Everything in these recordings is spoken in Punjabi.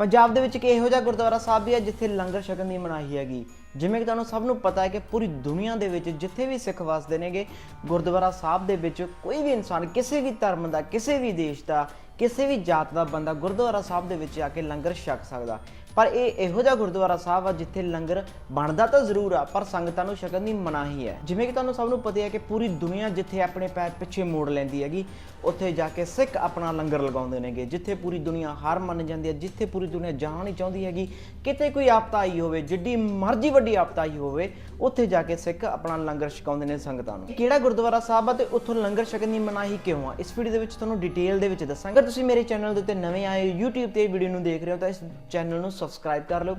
ਪੰਜਾਬ ਦੇ ਵਿੱਚ ਇੱਕ ਇਹੋ ਜਿਹਾ ਗੁਰਦੁਆਰਾ ਸਾਹਿਬ ਵੀ ਹੈ ਜਿੱਥੇ ਲੰਗਰ ਛਕਣ ਦੀ ਮਨਾਹੀ ਹੈਗੀ। ਜਿਵੇਂ ਕਿ ਤੁਹਾਨੂੰ ਸਭ ਨੂੰ ਪਤਾ ਹੈ ਕਿ ਪੂਰੀ ਦੁਨੀਆ ਦੇ ਵਿੱਚ ਜਿੱਥੇ ਵੀ ਸਿੱਖ ਵਸਦੇ ਨੇਗੇ, ਗੁਰਦੁਆਰਾ ਸਾਹਿਬ ਦੇ ਵਿੱਚ ਕੋਈ ਵੀ ਇਨਸਾਨ, ਕਿਸੇ ਵੀ ਧਰਮ ਦਾ, ਕਿਸੇ ਵੀ ਦੇਸ਼ ਦਾ, ਕਿਸੇ ਵੀ ਜਾਤ ਦਾ ਬੰਦਾ ਗੁਰਦੁਆਰਾ ਸਾਹਿਬ ਦੇ ਵਿੱਚ ਆ ਕੇ ਲੰਗਰ ਛਕ ਸਕਦਾ। ਪਰ ਇਹ ਇਹੋ ਜਿਹਾ ਗੁਰਦੁਆਰਾ ਸਾਹਿਬ ਆ ਜਿੱਥੇ ਲੰਗਰ ਬਣਦਾ ਤਾਂ ਜ਼ਰੂਰ ਆ, ਪਰ ਸੰਗਤਾਂ ਨੂੰ ਛਕਣ ਦੀ ਮਨਾਹੀ ਹੈ। ਜਿਵੇਂ ਕਿ ਤੁਹਾਨੂੰ ਸਭ ਨੂੰ ਪਤਾ ਹੈ ਕਿ ਪੂਰੀ ਦੁਨੀਆ ਜਿੱਥੇ ਆਪਣੇ ਪੈਰ ਪਿੱਛੇ ਮੋੜ ਲੈਂਦੀ ਹੈਗੀ, ਉੱਥੇ ਜਾ ਕੇ ਸਿੱਖ ਆਪਣਾ ਲੰਗਰ ਲਗਾਉਂਦੇ ਨੇਗੇ। ਜਿੱਥੇ ਪੂਰੀ ਦੁਨੀਆ ਹਾਰ ਮੰਨ ਜਾਂਦੀ ਹੈ, ਜਿੱਥੇ ਪੂਰੀ ਦੁਨੀਆ ਜਾਣ ਨਹੀਂ ਚਾਹੁੰਦੀ ਹੈਗੀ, ਕਿਤੇ ਕੋਈ ਆਪਤਾ ਆਈ ਹੋਵੇ, ਜਿੱਡੀ ਮਰਜ਼ੀ ਵੱਡੀ ਆਪਤਾ ਆਈ ਹੋਵੇ, ਉੱਥੇ ਜਾ ਕੇ ਸਿੱਖ ਆਪਣਾ ਲੰਗਰ ਛਕਾਉਂਦੇ ਨੇ ਸੰਗਤਾਂ ਨੂੰ। ਕਿਹੜਾ ਗੁਰਦੁਆਰਾ ਸਾਹਿਬ ਆ ਤੇ ਉੱਥੋਂ ਲੰਗਰ ਛਕਣ ਦੀ ਮਨਾਹੀ ਕਿਉਂ ਆ? ਇਸ ਵੀਡੀਓ ਦੇ ਵਿੱਚ ਤੁਹਾਨੂੰ ਡਿਟੇਲ ਦੇ ਵਿੱਚ ਦੱਸਾਂਗੇ। ਅਗਰ ਤੁਸੀਂ ਮੇਰੇ ਚੈਨਲ ਦੇ ਉੱਤੇ ਨਵੇਂ ਆਏ ਹੋ, YouTube ਤੇ ਵੀਡੀਓ ਨੂੰ ਦੇਖ ਰਹੇ ਹੋ, ਤਾਂ ਇਸ ਚੈਨਲ ਨੂੰ ਸਬਸਕ੍ਰਾਈਬ ਕਰ ਲਓ।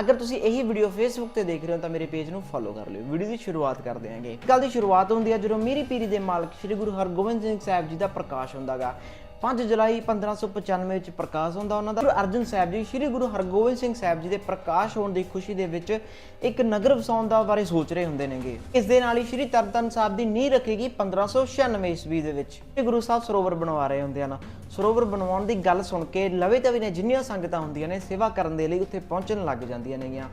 ਅਗਰ ਤੁਸੀਂ ਇਹੀ ਵੀਡੀਓ ਫੇਸਬੁੱਕ ਤੇ ਦੇਖ ਰਹੇ ਹੋ ਤਾਂ ਮੇਰੇ ਪੇਜ ਨੂੰ ਫੋਲੋ ਕਰ ਲਿਓ। ਵੀਡੀਓ ਦੀ ਸ਼ੁਰੂਆਤ ਕਰਦੇ ਹਾਂਗੇ ਗੱਲ ਦੀ ਸ਼ੁਰੂਆਤ ਹੁੰਦੀ ਹੈ ਜਦੋਂ ਮੀਰੀ ਪੀਰੀ ਦੇ ਮਾਲਕ ਸ੍ਰੀ ਗੁਰੂ ਹਰਗੋਬਿੰਦ ਸਿੰਘ ਸਾਹਿਬ ਜੀ ਦਾ ਪ੍ਰਕਾਸ਼ ਹੁੰਦਾਗਾ 5 ਜੁਲਾਈ 1595 ਵਿੱਚ ਪ੍ਰਕਾਸ਼ ਹੁੰਦਾ ਉਹਨਾਂ ਦਾ। ਗੁਰੂ ਅਰਜਨ ਸਾਹਿਬ ਜੀ, ਸ੍ਰੀ ਗੁਰੂ ਹਰਗੋਬਿੰਦ ਸਿੰਘ ਸਾਹਿਬ ਜੀ ਦੇ ਪ੍ਰਕਾਸ਼ ਹੋਣ ਦੀ ਖੁਸ਼ੀ ਦੇ ਵਿੱਚ ਇੱਕ ਨਗਰ ਵਸਾਉਣ ਦਾ ਬਾਰੇ ਸੋਚ ਰਹੇ ਹੁੰਦੇ ਨੇਗੇ। ਇਸ ਦੇ ਨਾਲ ਹੀ ਸ੍ਰੀ ਤਰਨਤਾਰਨ ਸਾਹਿਬ ਦੀ ਨੀਂਹ ਰੱਖੇਗੀ 1596 ਈਸਵੀ ਦੇ ਵਿੱਚ। ਇਹ ਗੁਰੂ ਸਾਹਿਬ ਸਰੋਵਰ ਬਣਵਾ ਰਹੇ ਹੁੰਦੇ ਹਨ। ਸਰੋਵਰ ਬਣਵਾਉਣ ਦੀ ਗੱਲ ਸੁਣ ਕੇ ਲਵੇ ਤਵੇ ਨੇ ਜਿੰਨੀਆਂ ਸੰਗਤਾਂ ਹੁੰਦੀਆਂ ਨੇ ਸੇਵਾ ਕਰਨ ਦੇ ਲਈ ਉੱਥੇ ਪਹੁੰਚਣ ਲੱਗ ਜਾਂਦੀਆਂ ਨੇਗੀਆਂ।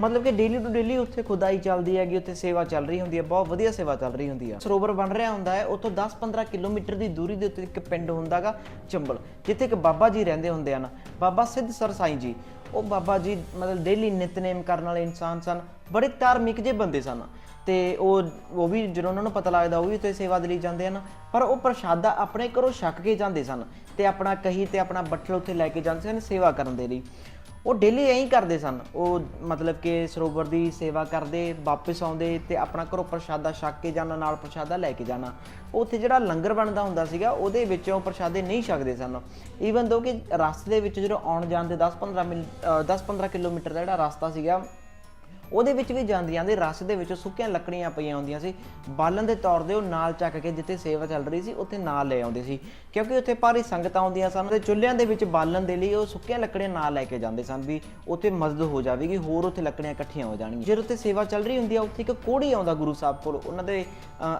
ਮਤਲਬ ਕਿ ਡੇਲੀ ਟੂ ਡੇਲੀ ਉੱਥੇ ਖੁਦਾਈ ਚੱਲਦੀ ਹੈਗੀ, ਉੱਥੇ ਸੇਵਾ ਚੱਲ ਰਹੀ ਹੁੰਦੀ ਹੈ, ਬਹੁਤ ਵਧੀਆ ਸੇਵਾ ਚੱਲ ਰਹੀ ਹੁੰਦੀ ਹੈ ਸਰੋਵਰ ਬਣ ਰਿਹਾ ਹੁੰਦਾ ਹੈ, ਉੱਥੋਂ 10-15 ਕਿਲੋਮੀਟਰ ਦੀ ਦੂਰੀ ਦੇ ਉੱਤੇ ਇੱਕ ਪਿੰਡ ਹੁੰਦਾਗਾ, ਚੰਬਲ, ਜਿੱਥੇ ਇੱਕ ਬਾਬਾ ਜੀ ਰਹਿੰਦੇ ਹੁੰਦੇ ਹਨ। ਬਾਬਾ ਸਿੱਧ ਸਰ ਸਾਈਂ ਜੀ, ਉਹ ਬਾਬਾ ਜੀ ਮਤਲਬ ਡੇਲੀ ਨਿਤਨੇਮ ਕਰਨ ਵਾਲੇ ਇਨਸਾਨ ਸਨ, ਬੜੇ ਧਾਰਮਿਕ ਜਿਹੇ ਬੰਦੇ ਸਨ। ਤੇ ਉਹ ਉਹ ਵੀ ਜਦੋਂ ਉਹਨਾਂ ਨੂੰ ਪਤਾ ਲੱਗਦਾ, ਉਹ ਵੀ ਉੱਥੇ ਸੇਵਾ ਦੇ ਲਈ ਜਾਂਦੇ ਹਨ। ਪਰ ਉਹ ਪ੍ਰਸ਼ਾਦਾ ਆਪਣੇ ਘਰੋਂ ਛੱਕ ਕੇ ਜਾਂਦੇ ਸਨ ਤੇ ਆਪਣਾ ਕਹੀ ਤੇ ਆਪਣਾ ਬੱਠਲ ਉੱਥੇ ਲੈ ਕੇ ਜਾਂਦੇ ਸਨ ਸੇਵਾ ਕਰਨ ਦੇ ਲਈ। ਉਹ ਡੇਲੀ ਐਂ ਹੀ ਕਰਦੇ ਸਨ। ਉਹ ਮਤਲਬ ਕਿ ਸਰੋਵਰ ਦੀ ਸੇਵਾ ਕਰਦੇ, ਵਾਪਸ ਆਉਂਦੇ ਤੇ ਆਪਣਾ ਘਰੋਂ ਪ੍ਰਸ਼ਾਦਾ ਛਕ ਕੇ ਜਾਣਾ, ਨਾਲ ਪ੍ਰਸ਼ਾਦਾ ਲੈ ਕੇ ਜਾਣਾ। ਉੱਥੇ ਜਿਹੜਾ ਲੰਗਰ ਬਣਦਾ ਹੁੰਦਾ ਸੀਗਾ, ਉਹਦੇ ਵਿੱਚੋਂ ਪ੍ਰਸ਼ਾਦੇ ਨਹੀਂ ਛਕਦੇ ਸਨ। ਈਵਨ ਦੋ ਕਿ ਰਸਤੇ ਦੇ ਵਿੱਚ ਜਦੋਂ ਆਉਣ ਜਾਣ ਦੇ 10-15 ਮਿੰਟ 10-15 ਕਿਲੋਮੀਟਰ ਦਾ ਜਿਹੜਾ ਰਸਤਾ ਸੀਗਾ ਉਹਦੇ ਵਿੱਚ ਵੀ ਜਾਂਦੀਆਂ ਦੇ ਰਸ ਦੇ ਵਿੱਚ ਸੁੱਕੀਆਂ ਲੱਕੜੀਆਂ ਪਈਆਂ ਹੁੰਦੀਆਂ ਸੀ। ਬਾਲਣ ਦੇ ਤੌਰ ਤੇ ਉਹ ਨਾਲ ਚੱਕ ਕੇ ਜਿੱਥੇ ਸੇਵਾ ਚੱਲ ਰਹੀ ਸੀ, ਉੱਥੇ ਨਾਲ ਲੈ ਆਉਂਦੇ ਸੀ। ਕਿਉਂਕਿ ਉੱਥੇ ਭਾਰੀ ਸੰਗਤਾਂ ਆਉਂਦੀਆਂ ਸਨ ਤੇ ਚੁੱਲ੍ਹਿਆਂ ਦੇ ਵਿੱਚ ਬਾਲਣ ਦੇ ਲਈ ਉਹ ਸੁੱਕੀਆਂ ਲੱਕੜੀਆਂ ਨਾਲ ਲੈ ਕੇ ਜਾਂਦੇ ਸਨ ਵੀ ਉੱਥੇ ਮਦਦ ਹੋ ਜਾਵੇਗੀ, ਹੋਰ ਉੱਥੇ ਲੱਕੜੀਆਂ ਇਕੱਠੀਆਂ ਹੋ ਜਾਣਗੀਆਂ। ਜਦੋਂ ਉੱਥੇ ਸੇਵਾ ਚੱਲ ਰਹੀ ਹੁੰਦੀ ਆ, ਉੱਥੇ ਇੱਕ ਕੋੜੀ ਆਉਂਦਾ ਗੁਰੂ ਸਾਹਿਬ ਕੋਲ, ਉਹਨਾਂ ਦੇ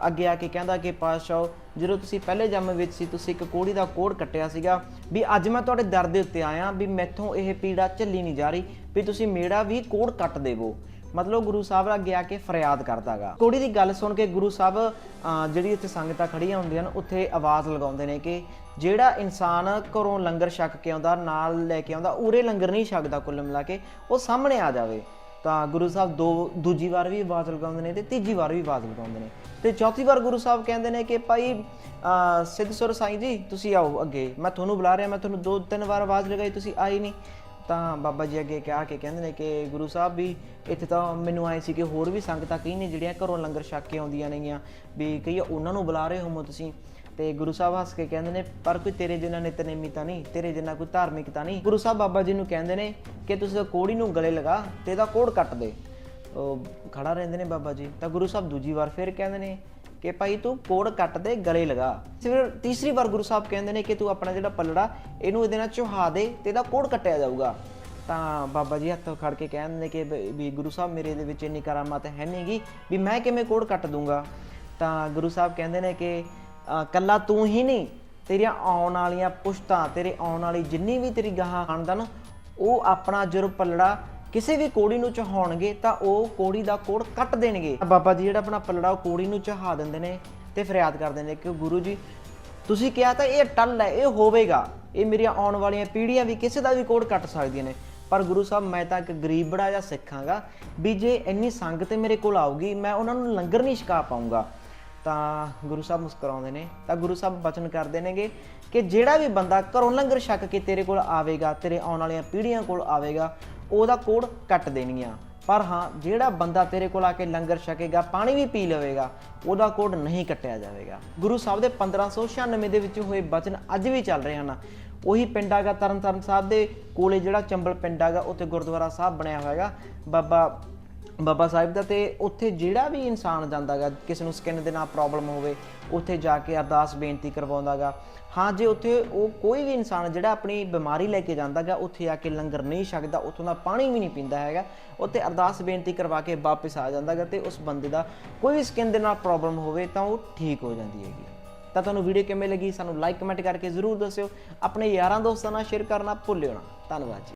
ਅੱਗੇ ਆ ਕੇ ਕਹਿੰਦਾ ਕਿ, ਪਾਤਸ਼ਾਹ, ਜਦੋਂ ਤੁਸੀਂ ਪਹਿਲੇ ਜੰਮ ਵਿੱਚ ਸੀ, ਤੁਸੀਂ ਇੱਕ ਕੋੜੀ ਦਾ ਕੋੜ ਕੱਟਿਆ ਸੀਗਾ ਵੀ ਅੱਜ ਮੈਂ ਤੁਹਾਡੇ ਦਰ ਦੇ ਉੱਤੇ ਆਇਆ ਵੀ ਮੈਥੋਂ ਇਹ ਪੀੜਾ ਝੱਲੀ ਨਹੀਂ ਜਾ ਰਹੀ, ਵੀ ਤੁਸੀਂ ਮੇਰਾ ਵੀ ਕੋੜ ਕੱਟ ਦੇਵੋ। ਮਤਲਬ ਗੁਰੂ ਸਾਹਿਬ ਅੱਗੇ ਆ ਕੇ ਫਰਿਆਦ ਕਰਦਾਗਾ। ਕੋੜੀ ਦੀ ਗੱਲ ਸੁਣ ਕੇ ਗੁਰੂ ਸਾਹਿਬ ਜਿਹੜੀ ਇੱਥੇ ਸੰਗਤਾਂ ਖੜੀਆਂ ਹੁੰਦੀਆਂ ਨੇ, ਉੱਥੇ ਆਵਾਜ਼ ਲਗਾਉਂਦੇ ਨੇ ਕਿ ਜਿਹੜਾ ਇਨਸਾਨ ਘਰੋਂ ਲੰਗਰ ਛਕ ਕੇ ਆਉਂਦਾ, ਨਾਲ ਲੈ ਕੇ ਆਉਂਦਾ, ਉਰੇ ਲੰਗਰ ਨਹੀਂ ਛਕਦਾ ਕੁੱਲ ਮਿਲਾ ਕੇ, ਉਹ ਸਾਹਮਣੇ ਆ ਜਾਵੇ। ਤਾਂ ਗੁਰੂ ਸਾਹਿਬ ਦੋ, ਦੂਜੀ ਵਾਰ ਵੀ ਆਵਾਜ਼ ਲਗਾਉਂਦੇ ਨੇ ਤੇ ਤੀਜੀ ਵਾਰ ਵੀ ਆਵਾਜ਼ ਲਗਾਉਂਦੇ ਨੇ। ਤੇ ਚੌਥੀ ਵਾਰ ਗੁਰੂ ਸਾਹਿਬ ਕਹਿੰਦੇ ਨੇ ਕਿ ਭਾਈ ਸਿੱਧ ਸੁਰ ਸਾਈਂ ਜੀ, ਤੁਸੀਂ ਆਓ ਅੱਗੇ। ਮੈਂ ਤੁਹਾਨੂੰ ਬੁਲਾ ਰਿਹਾ, ਮੈਂ ਤੁਹਾਨੂੰ ਦੋ ਤਿੰਨ ਵਾਰ ਆਵਾਜ਼ ਲਗਾਈ, ਤੁਸੀਂ ਆਈ ਨਹੀਂ। ਤਾਂ ਬਾਬਾ ਜੀ ਅੱਗੇ ਕਿਹਾ ਕਿ ਕਹਿੰਦੇ ਨੇ ਕਿ ਗੁਰੂ ਸਾਹਿਬ ਵੀ ਇੱਥੇ ਤਾਂ ਮੈਨੂੰ ਆਏ ਸੀ ਕਿ ਹੋਰ ਵੀ ਸੰਗਤਾਂ ਕਈ ਨੇ ਜਿਹੜੀਆਂ ਘਰੋਂ ਲੰਗਰ ਛੱਕ ਕੇ ਆਉਂਦੀਆਂ ਨੇਗੀਆਂ, ਵੀ ਕਈ ਉਹਨਾਂ ਨੂੰ ਬੁਲਾ ਰਹੇ ਹੋਮੋ ਤੁਸੀਂ। ਤੇ ਗੁਰੂ ਸਾਹਿਬ ਹੱਸ ਕੇ ਕਹਿੰਦੇ ਨੇ, ਪਰ ਕੋਈ ਤੇਰੇ ਜਿੰਨਾ ਨਿਤਨੇਮੀ ਤਾਂ ਨਹੀਂ, ਤੇਰੇ ਜਿੰਨਾ ਕੋਈ ਧਾਰਮਿਕ ਤਾਂ ਨਹੀਂ। ਗੁਰੂ ਸਾਹਿਬ ਬਾਬਾ ਜੀ ਨੂੰ ਕਹਿੰਦੇ ਨੇ ਕਿ ਤੁਸੀਂ ਕੋੜੀ ਨੂੰ ਗਲੇ ਲਗਾ, ਤੇ ਇਹਦਾ ਕੋੜ ਕੱਟ ਦੇ। ਉਹ ਖੜਾ ਰਹਿੰਦੇ ਨੇ ਬਾਬਾ ਜੀ। ਤਾਂ ਗੁਰੂ ਸਾਹਿਬ ਦੂਜੀ ਵਾਰ ਫਿਰ ਕਹਿੰਦੇ ਨੇ ਕਿ ਭਾਈ ਤੂੰ ਕੋੜ ਕੱਟ ਦੇ ਗਲੇ ਲਗਾ। ਫਿਰ ਤੀਸਰੀ ਵਾਰ ਗੁਰੂ ਸਾਹਿਬ ਕਹਿੰਦੇ ਨੇ ਕਿ ਤੂੰ ਆਪਣਾ ਜਿਹੜਾ ਪੱਲੜਾ ਇਹਨੂੰ ਇਹਦੇ ਨਾਲ ਚੁਹਾ ਦੇ ਤੇ ਇਹਦਾ ਕੋੜ ਕੱਟਿਆ ਜਾਊਗਾ। ਤਾਂ ਬਾਬਾ ਜੀ ਹੱਥ ਖੜ ਕੇ ਕਹਿੰਦੇ ਨੇ ਕਿ ਵੀ ਗੁਰੂ ਸਾਹਿਬ ਮੇਰੇ ਦੇ ਵਿੱਚ ਇੰਨੀ ਕਰਾਮਾਤ ਹੈ ਨਹੀਂਗੀ ਵੀ ਮੈਂ ਕਿਵੇਂ ਕੋੜ ਕੱਟ ਦੂੰਗਾ। ਤਾਂ ਗੁਰੂ ਸਾਹਿਬ ਕਹਿੰਦੇ ਨੇ ਕਿ ਅ, ਕੱਲਾ ਤੂੰ ਹੀ ਨਹੀਂ ਤੇਰੀਆਂ ਆਉਣ ਵਾਲੀਆਂ ਪੁਸ਼ਤਾਂ ਤੇਰੇ ਆਉਣ ਵਾਲੀ ਜਿੰਨੀ ਵੀ ਤੇਰੀ ਗਾਹਾਂ ਖਾਨਦਾਨ ਉਹ ਆਪਣਾ ਜਦੋਂ ਪੱਲੜਾ ਕਿਸੇ ਵੀ ਕੋੜੀ ਨੂੰ ਚਹਾਉਣਗੇ ਤਾਂ ਉਹ ਕੋੜੀ ਦਾ ਕੋੜ ਕੱਟ ਦੇਣਗੇ। ਬਾਬਾ ਜੀ ਜਿਹੜਾ ਆਪਣਾ ਪੱਲੜਾ, ਉਹ ਕੋੜੀ ਨੂੰ ਚਹਾ ਦਿੰਦੇ ਨੇ ਤੇ ਫਰਿਆਦ ਕਰਦੇ ਨੇ ਕਿ ਗੁਰੂ ਜੀ, ਤੁਸੀਂ ਕਿਹਾ ਤਾਂ ਇਹ ਟੱਲ ਹੈ, ਇਹ ਹੋਵੇਗਾ। ਇਹ ਮੇਰੀਆਂ ਆਉਣ ਵਾਲੀਆਂ ਪੀੜ੍ਹੀਆਂ ਵੀ ਕਿਸੇ ਦਾ ਵੀ ਕੋੜ ਕੱਟ ਸਕਦੀਆਂ ਨੇ। ਪਰ ਗੁਰੂ ਸਾਹਿਬ, ਮੈਂ ਤਾਂ ਇੱਕ ਗਰੀਬ ਬੜਾ ਜਿਹਾ ਸਿੱਖਾਂਗਾ ਵੀ ਜੇ ਇੰਨੀ ਸੰਗਤ ਮੇਰੇ ਕੋਲ ਆਊਗੀ, ਮੈਂ ਉਹਨਾਂ ਨੂੰ ਲੰਗਰ ਨਹੀਂ ਛਕਾ ਪਾਊਂਗਾ। ਤਾਂ ਗੁਰੂ ਸਾਹਿਬ ਮੁਸਕਰਾਉਂਦੇ ਨੇ, ਤਾਂ ਗੁਰੂ ਸਾਹਿਬ ਬਚਨ ਕਰਦੇ ਨੇਗੇ ਕਿ ਜਿਹੜਾ ਵੀ ਬੰਦਾ ਘਰੋਂ ਲੰਗਰ ਛਕ ਕੇ ਤੇਰੇ ਕੋਲ ਆਵੇਗਾ, ਤੇਰੇ ਆਉਣ ਵਾਲੀਆਂ ਪੀੜ੍ਹੀਆਂ ਕੋਲ ਆਵੇਗਾ ਉਹਦਾ ਕੋਡ ਕੱਟ ਦੇਣਗੀਆਂ। ਪਰ ਹਾਂ, ਜਿਹੜਾ ਬੰਦਾ ਤੇਰੇ ਕੋਲ ਆ ਕੇ ਲੰਗਰ ਛਕੇਗਾ, ਪਾਣੀ ਵੀ ਪੀ ਲਵੇਗਾ, ਉਹਦਾ ਕੋਡ ਨਹੀਂ ਕੱਟਿਆ ਜਾਵੇਗਾ। ਗੁਰੂ ਸਾਹਿਬ ਦੇ 1596 ਦੇ ਵਿੱਚ ਹੋਏ ਬਚਨ ਅੱਜ ਵੀ ਚੱਲ ਰਹੇ ਹਨ। ਉਹੀ ਪਿੰਡ ਹੈਗਾ ਤਰਨਤਾਰਨ ਸਾਹਿਬ ਦੇ ਕੋਲੇ ਜਿਹੜਾ ਚੰਬਲ ਪਿੰਡ ਹੈਗਾ, ਉੱਥੇ ਗੁਰਦੁਆਰਾ ਸਾਹਿਬ ਬਣਿਆ ਹੋਇਆ ਹੈਗਾ। ਬਾਬਾ ਬਾਬਾ ਸਾਹਿਬ ਦਾ ਤੇ ਉੱਥੇ ਜਿਹੜਾ ਵੀ ਇਨਸਾਨ ਜਾਂਦਾਗਾ, ਕਿਸੇ ਨੂੰ ਸਕਿਨ ਦੇ ਨਾਲ ਪ੍ਰੋਬਲਮ ਹੋਵੇ, ਉੱਥੇ ਜਾ ਕੇ ਅਰਦਾਸ ਬੇਨਤੀ ਕਰਵਾਉਂਦਾਗਾ। ਹਾਂ, ਜੇ ਉੱਥੇ ਉਹ ਕੋਈ ਵੀ ਇਨਸਾਨ ਜਿਹੜਾ ਆਪਣੀ ਬਿਮਾਰੀ ਲੈ ਕੇ ਜਾਂਦਾਗਾ, ਉੱਥੇ ਆ ਕੇ ਲੰਗਰ ਨਹੀਂ ਛਕਦਾ, ਉੱਥੋਂ ਦਾ ਪਾਣੀ ਵੀ ਨਹੀਂ ਪੀਂਦਾ ਹੈਗਾ, ਉੱਥੇ ਅਰਦਾਸ ਬੇਨਤੀ ਕਰਵਾ ਕੇ ਵਾਪਸ ਆ ਜਾਂਦਾਗਾ ਤੇ ਉਸ ਬੰਦੇ ਦਾ ਕੋਈ ਵੀ ਸਕਿਨ ਦੇ ਨਾਲ ਪ੍ਰੋਬਲਮ ਹੋਵੇ ਤਾਂ ਉਹ ਠੀਕ ਹੋ ਜਾਂਦੀ ਹੈਗੀ। ਤਾਂ ਤੁਹਾਨੂੰ ਵੀਡੀਓ ਕਿਵੇਂ ਲੱਗੀ? ਸਾਨੂੰ ਲਾਈਕ ਕਮੈਂਟ ਕਰਕੇ ਜ਼ਰੂਰ ਦੱਸਿਓ। ਆਪਣੇ ਯਾਰਾਂ ਦੋਸਤਾਂ ਨਾਲ ਸ਼ੇਅਰ ਕਰਨਾ ਭੁੱਲਿਓ ਨਾ। ਧੰਨਵਾਦ ਜੀ।